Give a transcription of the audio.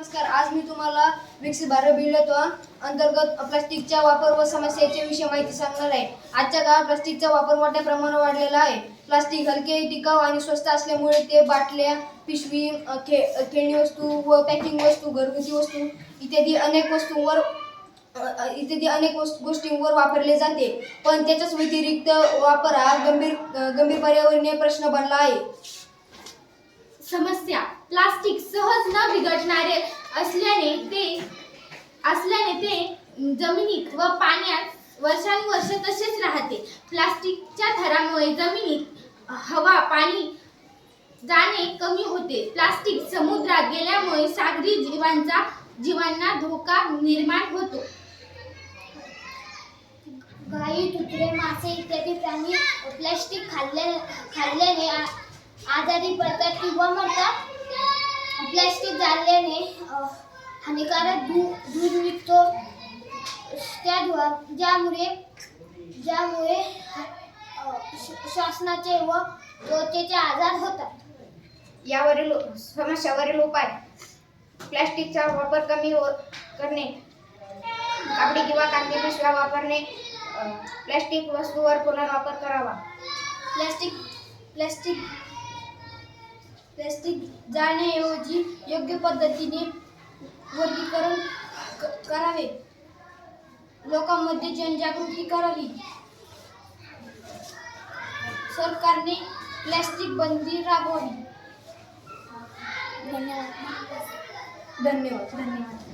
नमस्कार आज मी तुम्हाला विकसित भारत बिल्डत्व अंतर्गत प्लास्टिकचा वापर व समस्येच्या विषयी माहिती सांगणार आहे. आजच्या काळात प्लास्टिकचा वापर मोठ्या प्रमाणावर वाढलेला आहे. प्लास्टिक हलके टिकाऊ आणि स्वस्त असल्यामुळे ते बाटल्या पिशवी खे खेळणी वस्तू व पॅकिंग वस्तू घरगुती वस्तू इत्यादी अनेक वस्तूंवर इत्यादी अनेक गोष्टींवर वापरले जाते. पण त्याच्याच व्यतिरिक्त वापर हा गंभीर गंभीर पर्यावरणीय प्रश्न बनला आहे. समस्या. प्लास्टिक सहज न बिघडणारे असल्याने ते असल्याने ते जमिनीत व पाण्यात वर्षानुवर्ष तसेच राहते. प्लास्टिकच्या थरामुळे जमिनीत हवा पाणी जाणे कमी होते. प्लास्टिक समुद्रात गेल्यामुळे सागरी जीवांचा जीवांना धोका निर्माण होतो. गाई कुत्रे मासे इत्यादी प्राणी प्लॅस्टिक खाल्ल्या खाल्ल्याने आजारी पडतात किंवा मरतात. प्लॅस्टिक जाळल्याने हानिकारक दूध दूध निघतो त्या धुवा ज्यामुळे ज्यामुळे अ, श- श्वासनाचे व त्वचेचे आजार होतात. यावरील समस्यावरील उपाय. प्लॅस्टिकचा वापर कमी हो करणे. कापडी किंवा कागदी पिशव्या वापरणे. प्लॅस्टिक वस्तूवर पुनर्वापर करावा. प्लॅस्टिक प्लॅस्टिक प्लॅस्टिक जाण्याऐवजी योग्य पद्धतीने वर्गीकरण क- करावे. लोकांमध्ये जनजागृती करावी. सरकारने प्लॅस्टिक बंदी राबवावी. धन्यवाद. धन्यवाद. धन्यवाद.